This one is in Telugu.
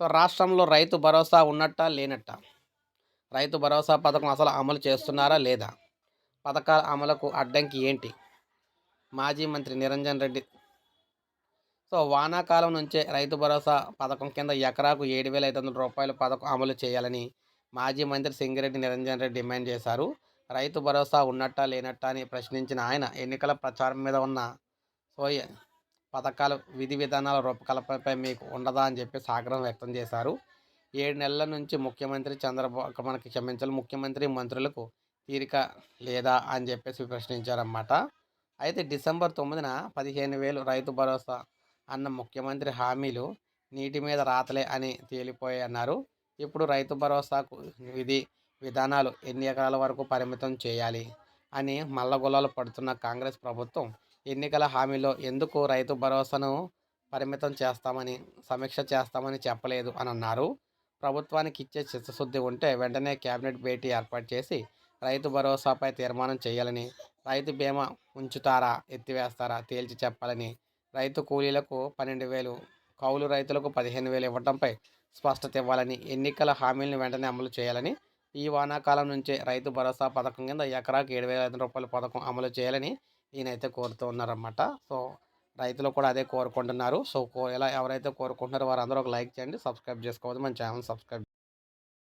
సో రాష్ట్రంలో రైతు భరోసా ఉన్నట్టా లేనట్టా? రైతు భరోసా పథకం అసలు అమలు చేస్తున్నారా లేదా? పథకాల అమలుకు అడ్డంకి ఏంటి? మాజీ మంత్రి నిరంజన్ రెడ్డి. సో వానాకాలం నుంచే రైతు భరోసా పథకం కింద ఎకరాకు ఏడు వేల ఐదు వందల రూపాయల పథకం అమలు చేయాలని మాజీ మంత్రి సింగిరెడ్డి నిరంజన్ రెడ్డి డిమాండ్ చేశారు. రైతు భరోసా ఉన్నట్టా లేనట్టా అని ప్రశ్నించిన ఆయన ఎన్నికల ప్రచారం మీద ఉన్న సోయ పథకాలు విధి విధానాల రూపకల్పనపై మీకు ఉండదా అని చెప్పేసి ఆగ్రహం వ్యక్తం చేశారు. ఏడు నెలల నుంచి ముఖ్యమంత్రి చంద్రబాబు మనకి క్షమించాలి ముఖ్యమంత్రి మంత్రులకు తీరిక లేదా అని చెప్పేసి ప్రశ్నించారన్నమాట అయితే డిసెంబర్ తొమ్మిదిన పదిహేను వేలు రైతు భరోసా అన్న ముఖ్యమంత్రి హామీలు నీటి మీద రాతలే అని తేలిపోయి అన్నారు ఇప్పుడు రైతు భరోసాకు విధి విధానాలు ఎన్ని ఎకరాల వరకు పరిమితం చేయాలి అని మల్లగొల్లాలు పడుతున్న కాంగ్రెస్ ప్రభుత్వం ఎన్నికల హామీలో ఎందుకు రైతు భరోసాను పరిమితం చేస్తామని సమీక్ష చేస్తామని చెప్పలేదు అని అన్నారు ప్రభుత్వానికి ఇచ్చే చిత్తశుద్ధి ఉంటే వెంటనే కేబినెట్ భేటీ ఏర్పాటు చేసి రైతు భరోసాపై తీర్మానం చేయాలని రైతు బీమా ఉంచుతారా ఎత్తివేస్తారా తేల్చి చెప్పాలని రైతు కూలీలకు పన్నెండు వేలు కౌలు రైతులకు పదిహేను వేలు ఇవ్వడంపై స్పష్టత ఇవ్వాలని ఎన్నికల హామీలను వెంటనే అమలు చేయాలని ఈ వానాకాలం నుంచే రైతు భరోసా పథకం కింద ఎకరాకి ఏడు వేల ఐదు రూపాయల పథకం అమలు చేయాలని ఈయనైతే కోరుతూ ఉన్నారన్నమాట. సో రైతులు కూడా అదే కోరుకుంటున్నారు. సో ఎలా ఎవరైతే కోరుకుంటున్నారో వారందరూ ఒక లైక్ చేయండి. సబ్స్క్రైబ్ చేసుకోవద్దు. మన ఛానల్ సబ్స్క్రైబ్